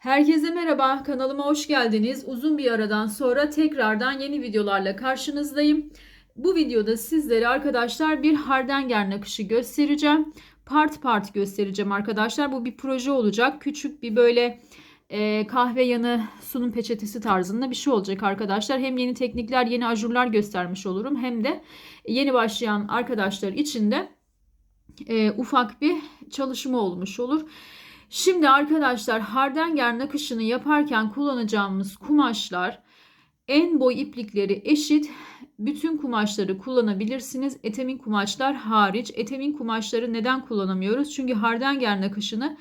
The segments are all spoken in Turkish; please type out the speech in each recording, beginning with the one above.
Herkese merhaba, kanalıma hoş geldiniz. Uzun bir aradan sonra tekrardan yeni videolarla karşınızdayım. Bu videoda sizlere arkadaşlar bir hardanger nakışı göstereceğim. Part part göstereceğim arkadaşlar. Bu bir proje olacak. Küçük bir böyle e, kahve yanı sunum peçetesi tarzında bir şey olacak arkadaşlar. Hem yeni teknikler, yeni ajurlar göstermiş olurum. Hem de yeni başlayan arkadaşlar için de e, ufak bir çalışma olmuş olur. Şimdi arkadaşlar hardanger nakışını yaparken kullanacağımız kumaşlar en boy iplikleri eşit. Bütün kumaşları kullanabilirsiniz. Etemin kumaşlar hariç. Etemin kumaşları neden kullanamıyoruz? Çünkü hardanger nakışını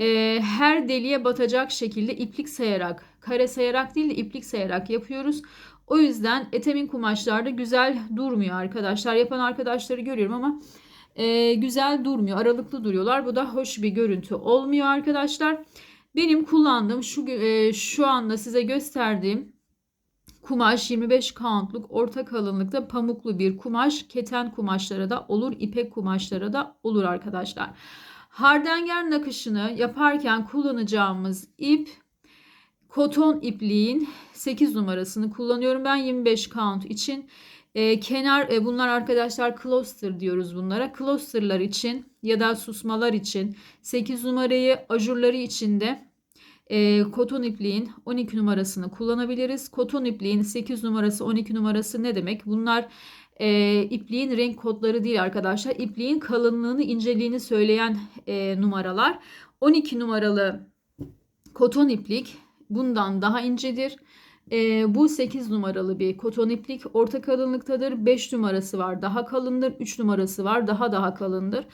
e, her deliğe batacak şekilde iplik sayarak, kare sayarak değil de iplik sayarak yapıyoruz. O yüzden etemin kumaşlarda güzel durmuyor arkadaşlar. Yapan arkadaşları görüyorum ama e, güzel durmuyor. Aralıklı duruyorlar. Bu da hoş bir görüntü olmuyor arkadaşlar. Benim kullandığım şu e, şu anda size gösterdiğim kumaş 25 kauntluk orta kalınlıkta pamuklu bir kumaş. Keten kumaşlara da olur, ipek kumaşlara da olur arkadaşlar. Hardanger nakışını yaparken kullanacağımız ip koton ipliğin 8 numarasını kullanıyorum ben 25 count için. E, kenar e, bunlar arkadaşlar cluster diyoruz bunlara. Clusterlar için ya da susmalar için 8 numarayı ajurları için de e, koton ipliğin 12 numarasını kullanabiliriz. Koton ipliğin 8 numarası 12 numarası ne demek? Bunlar e, ipliğin renk kodları değil arkadaşlar. İpliğin kalınlığını inceliğini söyleyen e, numaralar. 12 numaralı koton iplik bundan daha incedir. E, bu 8 numaralı bir koton iplik orta kalınlıktadır. 5 numarası var daha kalındır. 3 numarası var daha daha kalındır.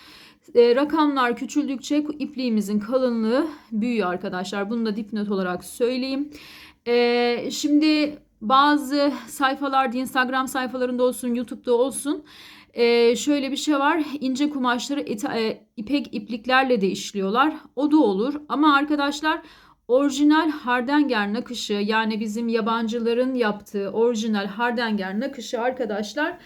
E, rakamlar küçüldükçe ipliğimizin kalınlığı büyüyor arkadaşlar. Bunu da dipnot olarak söyleyeyim. E, şimdi bazı sayfalarda Instagram sayfalarında olsun YouTube'da olsun ee, şöyle bir şey var. İnce kumaşları ete, e, ipek ipliklerle de işliyorlar. O da olur. Ama arkadaşlar orijinal hardanger nakışı yani bizim yabancıların yaptığı orijinal hardanger nakışı arkadaşlar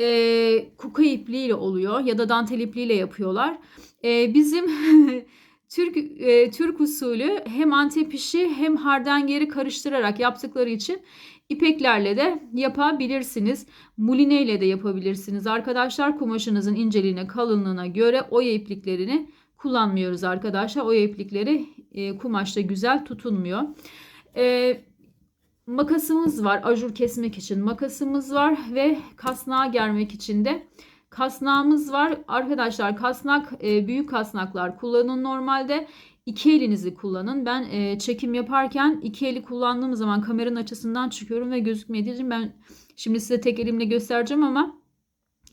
e, kuka ipliğiyle oluyor ya da dantel ipliğiyle yapıyorlar. E, bizim Türk e, Türk usulü hem antep işi hem hardangeri karıştırarak yaptıkları için ipeklerle de yapabilirsiniz. Muline ile de yapabilirsiniz. Arkadaşlar kumaşınızın inceliğine, kalınlığına göre oya ipliklerini kullanmıyoruz arkadaşlar. Oya iplikleri e, kumaşta güzel tutunmuyor. E, makasımız var. Ajur kesmek için makasımız var ve kasnağa germek için de kasnağımız var. Arkadaşlar kasnak e, büyük kasnaklar kullanın normalde. İki elinizi kullanın. Ben e, çekim yaparken iki eli kullandığım zaman kameranın açısından çıkıyorum ve gözükmediği için ben şimdi size tek elimle göstereceğim ama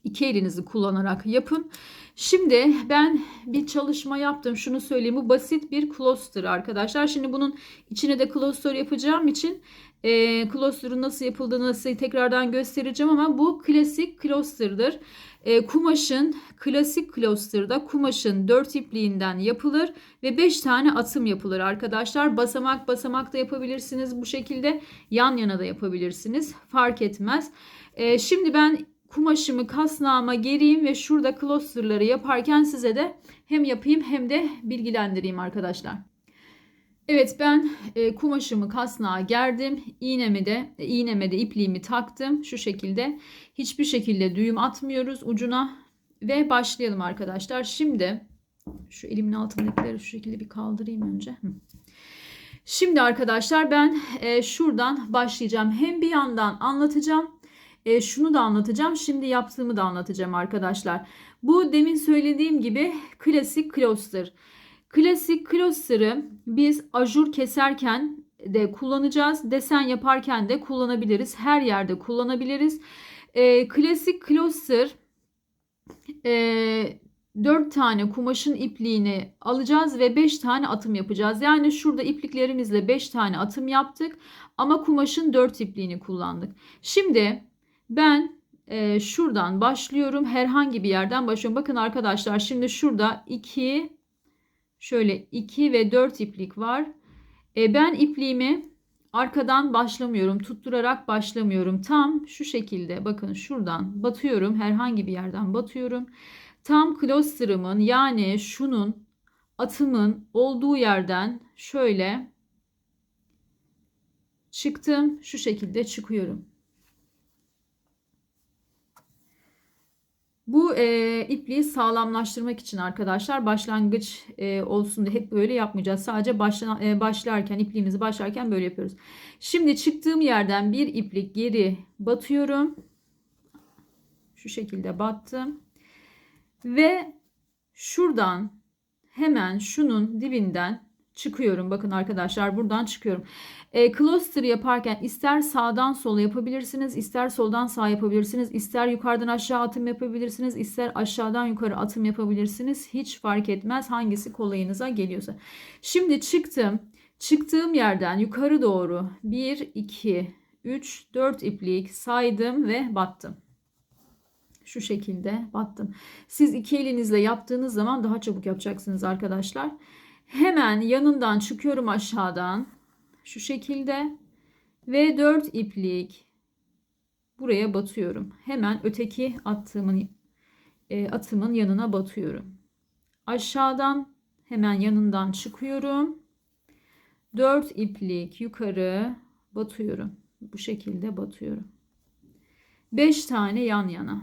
iki elinizi kullanarak yapın. Şimdi ben bir çalışma yaptım. Şunu söyleyeyim. Bu basit bir cluster arkadaşlar. Şimdi bunun içine de cluster yapacağım için e, cluster'ın nasıl yapıldığını size tekrardan göstereceğim ama bu klasik cluster'dır. E, kumaşın klasik cluster'da kumaşın 4 ipliğinden yapılır ve 5 tane atım yapılır arkadaşlar. Basamak basamak da yapabilirsiniz bu şekilde. Yan yana da yapabilirsiniz. Fark etmez. E, şimdi ben kumaşımı kasnağıma gereyim ve şurada cluster'ları yaparken size de hem yapayım hem de bilgilendireyim arkadaşlar. Evet ben e, kumaşımı kasnağa gerdim. İğnemi de e, iğneme de ipliğimi taktım şu şekilde. Hiçbir şekilde düğüm atmıyoruz ucuna ve başlayalım arkadaşlar. Şimdi şu elimin altındakileri şu şekilde bir kaldırayım önce. Şimdi arkadaşlar ben e, şuradan başlayacağım. Hem bir yandan anlatacağım. E, şunu da anlatacağım. Şimdi yaptığımı da anlatacağım arkadaşlar. Bu demin söylediğim gibi klasik cluster. Klasik cluster'ı biz ajur keserken de kullanacağız. Desen yaparken de kullanabiliriz. Her yerde kullanabiliriz. E, klasik cluster e, 4 tane kumaşın ipliğini alacağız ve 5 tane atım yapacağız. Yani şurada ipliklerimizle 5 tane atım yaptık ama kumaşın 4 ipliğini kullandık. Şimdi ben e, şuradan başlıyorum. Herhangi bir yerden başlıyorum. Bakın arkadaşlar şimdi şurada 2 şöyle 2 ve 4 iplik var. E, ben ipliğimi arkadan başlamıyorum. Tutturarak başlamıyorum. Tam şu şekilde bakın şuradan batıyorum. Herhangi bir yerden batıyorum. Tam cluster'ımın yani şunun atımın olduğu yerden şöyle çıktım. Şu şekilde çıkıyorum. Bu e, ipliği sağlamlaştırmak için arkadaşlar başlangıç e, olsun diye hep böyle yapmayacağız. Sadece başla, e, başlarken ipliğimizi başlarken böyle yapıyoruz. Şimdi çıktığım yerden bir iplik geri batıyorum. Şu şekilde battım. Ve şuradan hemen şunun dibinden çıkıyorum. Bakın arkadaşlar buradan çıkıyorum. E, cluster yaparken ister sağdan sola yapabilirsiniz, ister soldan sağa yapabilirsiniz, ister yukarıdan aşağı atım yapabilirsiniz, ister aşağıdan yukarı atım yapabilirsiniz. Hiç fark etmez hangisi kolayınıza geliyorsa. Şimdi çıktım. Çıktığım yerden yukarı doğru 1, 2, 3, 4 iplik saydım ve battım. Şu şekilde battım. Siz iki elinizle yaptığınız zaman daha çabuk yapacaksınız arkadaşlar. Hemen yanından çıkıyorum aşağıdan. Şu şekilde. Ve 4 iplik buraya batıyorum. Hemen öteki attığımın e, atımın yanına batıyorum. Aşağıdan hemen yanından çıkıyorum. 4 iplik yukarı batıyorum. Bu şekilde batıyorum. 5 tane yan yana.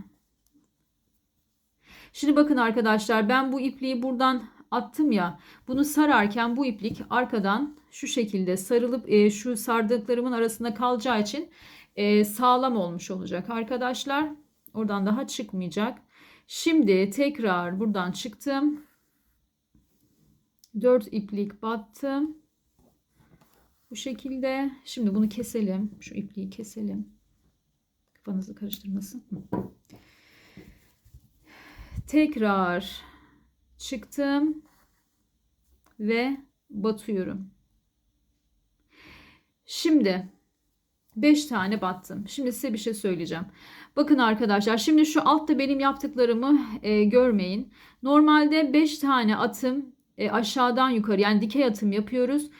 Şimdi bakın arkadaşlar ben bu ipliği buradan attım ya. Bunu sararken bu iplik arkadan şu şekilde sarılıp e, şu sardıklarımın arasında kalacağı için e, sağlam olmuş olacak arkadaşlar. Oradan daha çıkmayacak. Şimdi tekrar buradan çıktım. 4 iplik battım. Bu şekilde. Şimdi bunu keselim. Şu ipliği keselim. Kafanızı karıştırmasın. Tekrar çıktım ve batıyorum. Şimdi 5 tane battım. Şimdi size bir şey söyleyeceğim. Bakın arkadaşlar şimdi şu altta benim yaptıklarımı e, görmeyin. Normalde 5 tane atım e, aşağıdan yukarı yani dikey atım yapıyoruz.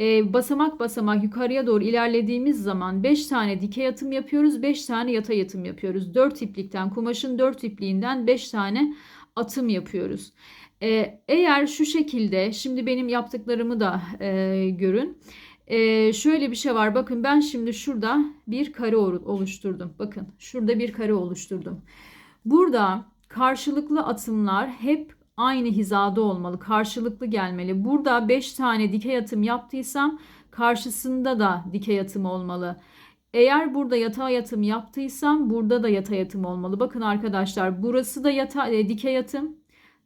E, basamak basamak yukarıya doğru ilerlediğimiz zaman 5 tane dikey atım yapıyoruz. 5 tane yatay atım yapıyoruz. 4 iplikten kumaşın 4 ipliğinden 5 tane atım yapıyoruz. E, eğer şu şekilde şimdi benim yaptıklarımı da e, görün. Ee, şöyle bir şey var. Bakın ben şimdi şurada bir kare oluşturdum. Bakın şurada bir kare oluşturdum. Burada karşılıklı atımlar hep aynı hizada olmalı. Karşılıklı gelmeli. Burada 5 tane dikey atım yaptıysam karşısında da dikey atım olmalı. Eğer burada yatay atım yaptıysam burada da yatay atım olmalı. Bakın arkadaşlar burası da yatay, e, dikey atım.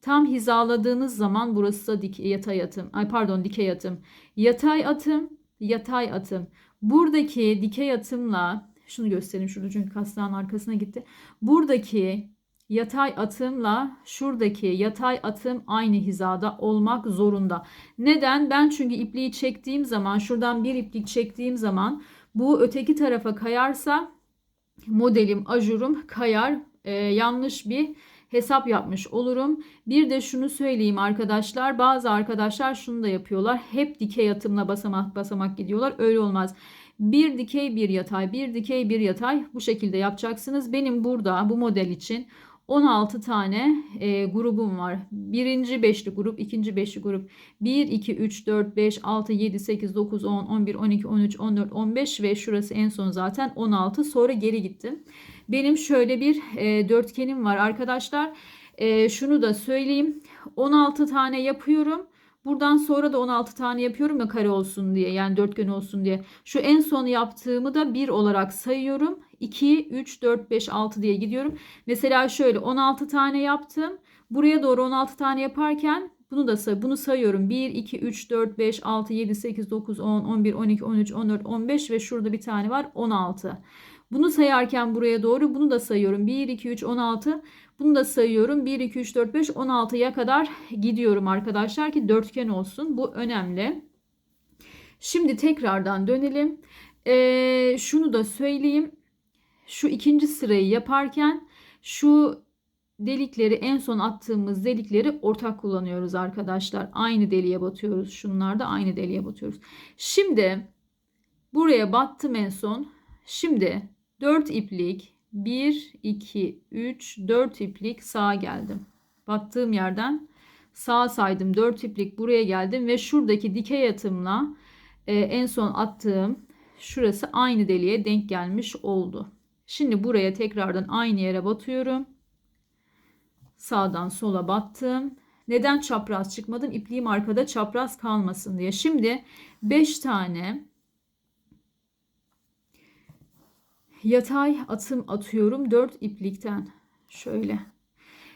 Tam hizaladığınız zaman burası da dik, yatay atım. Ay pardon dikey atım. Yatay atım yatay atım. Buradaki dikey atımla şunu göstereyim şurada çünkü kasnağın arkasına gitti. Buradaki yatay atımla şuradaki yatay atım aynı hizada olmak zorunda. Neden? Ben çünkü ipliği çektiğim zaman şuradan bir iplik çektiğim zaman bu öteki tarafa kayarsa modelim, ajurum kayar. Ee, yanlış bir hesap yapmış olurum. Bir de şunu söyleyeyim arkadaşlar. Bazı arkadaşlar şunu da yapıyorlar. Hep dikey atımla basamak basamak gidiyorlar. Öyle olmaz. Bir dikey bir yatay, bir dikey bir yatay bu şekilde yapacaksınız. Benim burada bu model için 16 tane e, grubum var. Birinci beşli grup, ikinci beşli grup. 1, 2, 3, 4, 5, 6, 7, 8, 9, 10, 11, 12, 13, 14, 15 ve şurası en son zaten 16. Sonra geri gittim. Benim şöyle bir e, dörtgenim var arkadaşlar. E, şunu da söyleyeyim. 16 tane yapıyorum. Buradan sonra da 16 tane yapıyorum ya kare olsun diye yani dörtgen olsun diye. Şu en son yaptığımı da 1 olarak sayıyorum. 2, 3, 4, 5, 6 diye gidiyorum. Mesela şöyle 16 tane yaptım. Buraya doğru 16 tane yaparken bunu da say bunu sayıyorum. 1, 2, 3, 4, 5, 6, 7, 8, 9, 10, 11, 12, 13, 14, 15 ve şurada bir tane var 16. Bunu sayarken buraya doğru bunu da sayıyorum. 1, 2, 3, 16. Bunu da sayıyorum. 1, 2, 3, 4, 5, 16'ya kadar gidiyorum arkadaşlar ki dörtgen olsun. Bu önemli. Şimdi tekrardan dönelim. Ee, şunu da söyleyeyim. Şu ikinci sırayı yaparken şu delikleri en son attığımız delikleri ortak kullanıyoruz arkadaşlar. Aynı deliğe batıyoruz. Şunlar da aynı deliğe batıyoruz. Şimdi buraya battım en son. Şimdi 4 iplik 1, 2, 3, 4 iplik sağa geldim. Battığım yerden sağa saydım 4 iplik buraya geldim ve şuradaki dikey atımla e, en son attığım şurası aynı deliğe denk gelmiş oldu. Şimdi buraya tekrardan aynı yere batıyorum. Sağdan sola battım. Neden çapraz çıkmadım? İpliğim arkada çapraz kalmasın diye. Şimdi 5 tane yatay atım atıyorum 4 iplikten. Şöyle.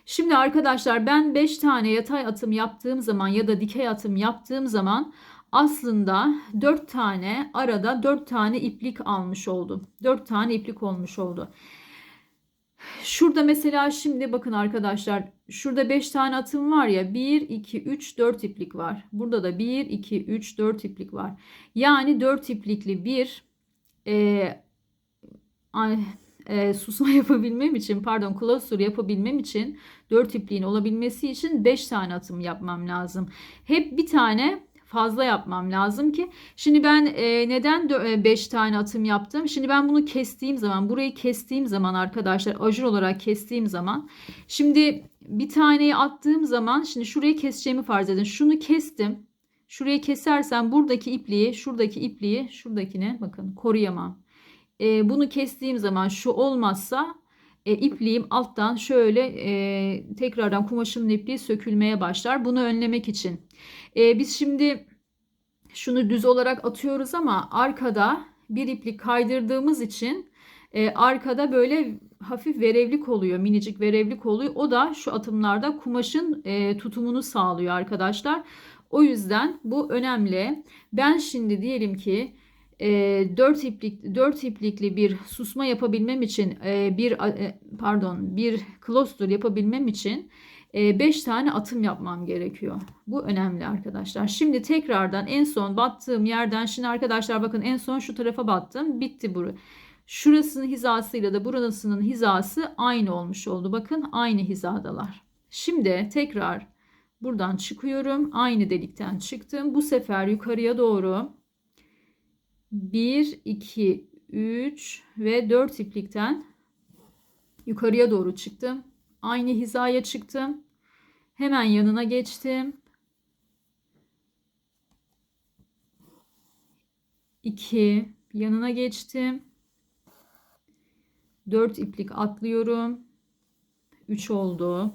Şimdi arkadaşlar ben 5 tane yatay atım yaptığım zaman ya da dikey atım yaptığım zaman aslında 4 tane arada 4 tane iplik almış oldum. 4 tane iplik olmuş oldu. Şurada mesela şimdi bakın arkadaşlar şurada 5 tane atım var ya 1 2 3 4 iplik var. Burada da 1 2 3 4 iplik var. Yani 4 iplikli bir e, e, susma yapabilmem için pardon cluster yapabilmem için 4 ipliğin olabilmesi için 5 tane atım yapmam lazım. Hep bir tane fazla yapmam lazım ki. Şimdi ben e, neden 5 e, tane atım yaptım? Şimdi ben bunu kestiğim zaman, burayı kestiğim zaman arkadaşlar ajur olarak kestiğim zaman şimdi bir taneyi attığım zaman şimdi şurayı keseceğimi farz edin. Şunu kestim. Şurayı kesersem buradaki ipliği, şuradaki ipliği, şuradakine bakın koruyamam. E, bunu kestiğim zaman şu olmazsa e, ipliğim alttan şöyle e, tekrardan kumaşımın ipliği sökülmeye başlar. Bunu önlemek için. E, biz şimdi şunu düz olarak atıyoruz ama arkada bir iplik kaydırdığımız için e, arkada böyle hafif verevlik oluyor. Minicik verevlik oluyor. O da şu atımlarda kumaşın e, tutumunu sağlıyor arkadaşlar. O yüzden bu önemli. Ben şimdi diyelim ki e, 4 iplik 4 iplikli bir susma yapabilmem için e, bir e, pardon bir cluster yapabilmem için 5 e, tane atım yapmam gerekiyor. Bu önemli arkadaşlar. Şimdi tekrardan en son battığım yerden şimdi arkadaşlar bakın en son şu tarafa battım. Bitti bu. Şurasının hizasıyla da burasının hizası aynı olmuş oldu. Bakın aynı hizadalar. Şimdi tekrar buradan çıkıyorum. Aynı delikten çıktım. Bu sefer yukarıya doğru 1, 2, 3 ve 4 iplikten yukarıya doğru çıktım. Aynı hizaya çıktım. Hemen yanına geçtim. 2 yanına geçtim. 4 iplik atlıyorum. 3 oldu.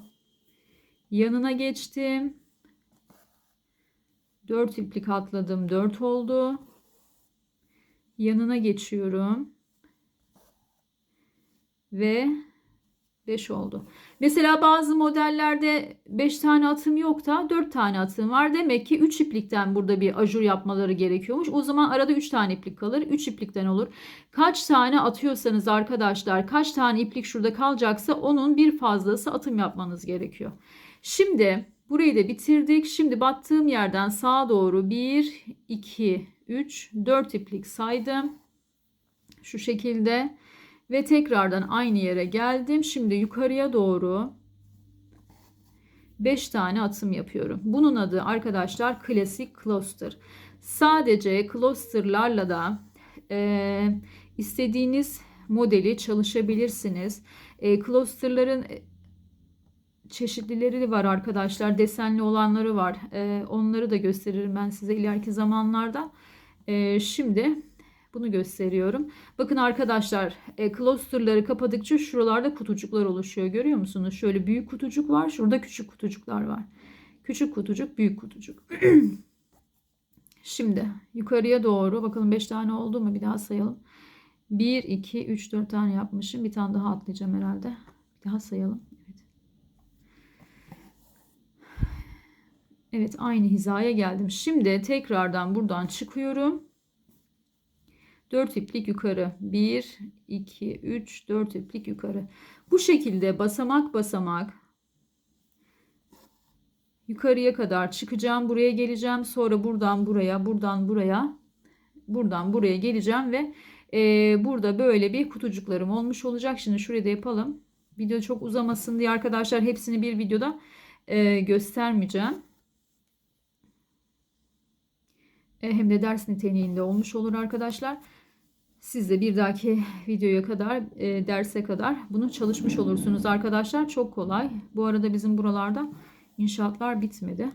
Yanına geçtim. 4 iplik atladım. 4 oldu yanına geçiyorum. Ve 5 oldu. Mesela bazı modellerde 5 tane atım yok da 4 tane atım var. Demek ki 3 iplikten burada bir ajur yapmaları gerekiyormuş. O zaman arada 3 tane iplik kalır. 3 iplikten olur. Kaç tane atıyorsanız arkadaşlar kaç tane iplik şurada kalacaksa onun bir fazlası atım yapmanız gerekiyor. Şimdi burayı da bitirdik. Şimdi battığım yerden sağa doğru 1, 2, 3, 4 iplik saydım. Şu şekilde ve tekrardan aynı yere geldim. Şimdi yukarıya doğru 5 tane atım yapıyorum. Bunun adı arkadaşlar klasik cluster. Sadece clusterlarla da e, istediğiniz modeli çalışabilirsiniz. E, clusterların çeşitlileri var arkadaşlar. Desenli olanları var. E, onları da gösteririm ben size ileriki zamanlarda. E, şimdi bunu gösteriyorum. Bakın arkadaşlar e, clusterları kapadıkça şuralarda kutucuklar oluşuyor. Görüyor musunuz? Şöyle büyük kutucuk var. Şurada küçük kutucuklar var. Küçük kutucuk, büyük kutucuk. Şimdi yukarıya doğru bakalım 5 tane oldu mu? Bir daha sayalım. 1, 2, 3, 4 tane yapmışım. Bir tane daha atlayacağım herhalde. Bir daha sayalım. Evet. Aynı hizaya geldim. Şimdi tekrardan buradan çıkıyorum. 4 iplik yukarı. 1, 2, 3, 4 iplik yukarı. Bu şekilde basamak basamak yukarıya kadar çıkacağım. Buraya geleceğim. Sonra buradan buraya, buradan buraya, buradan buraya geleceğim ve e, burada böyle bir kutucuklarım olmuş olacak. Şimdi şuraya da yapalım. Video çok uzamasın diye arkadaşlar hepsini bir videoda e, göstermeyeceğim. E, hem de ders niteliğinde olmuş olur arkadaşlar. Siz de bir dahaki videoya kadar, e, derse kadar bunu çalışmış olursunuz arkadaşlar. Çok kolay. Bu arada bizim buralarda inşaatlar bitmedi.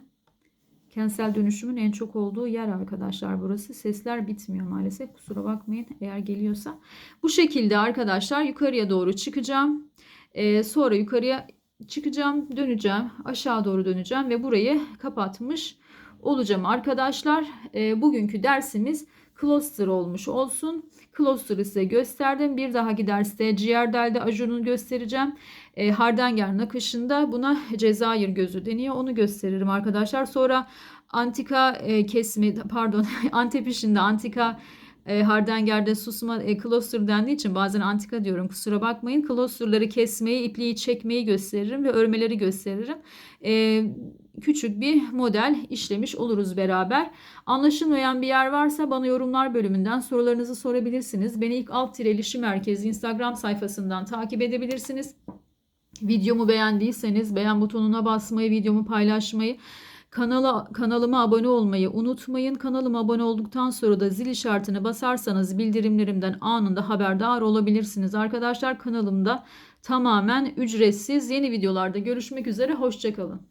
Kentsel dönüşümün en çok olduğu yer arkadaşlar burası. Sesler bitmiyor maalesef. Kusura bakmayın eğer geliyorsa. Bu şekilde arkadaşlar yukarıya doğru çıkacağım. Ee, sonra yukarıya çıkacağım, döneceğim, aşağı doğru döneceğim ve burayı kapatmış olacağım arkadaşlar. Ee, bugünkü dersimiz cluster olmuş olsun. Cluster'ı size gösterdim. Bir dahaki derste ciğer delde ajurunu göstereceğim. E, Hardanger nakışında buna Cezayir gözü deniyor. Onu gösteririm arkadaşlar. Sonra antika e, kesimi pardon Antep işinde antika e, Hardanger'de susma e, cluster dendiği için bazen antika diyorum kusura bakmayın. Cluster'ları kesmeyi, ipliği çekmeyi gösteririm ve örmeleri gösteririm. E, küçük bir model işlemiş oluruz beraber. Anlaşılmayan bir yer varsa bana yorumlar bölümünden sorularınızı sorabilirsiniz. Beni ilk alt tirelişi merkezi Instagram sayfasından takip edebilirsiniz. Videomu beğendiyseniz beğen butonuna basmayı, videomu paylaşmayı, kanala kanalıma abone olmayı unutmayın. Kanalıma abone olduktan sonra da zil işaretine basarsanız bildirimlerimden anında haberdar olabilirsiniz. Arkadaşlar kanalımda tamamen ücretsiz yeni videolarda görüşmek üzere. Hoşçakalın.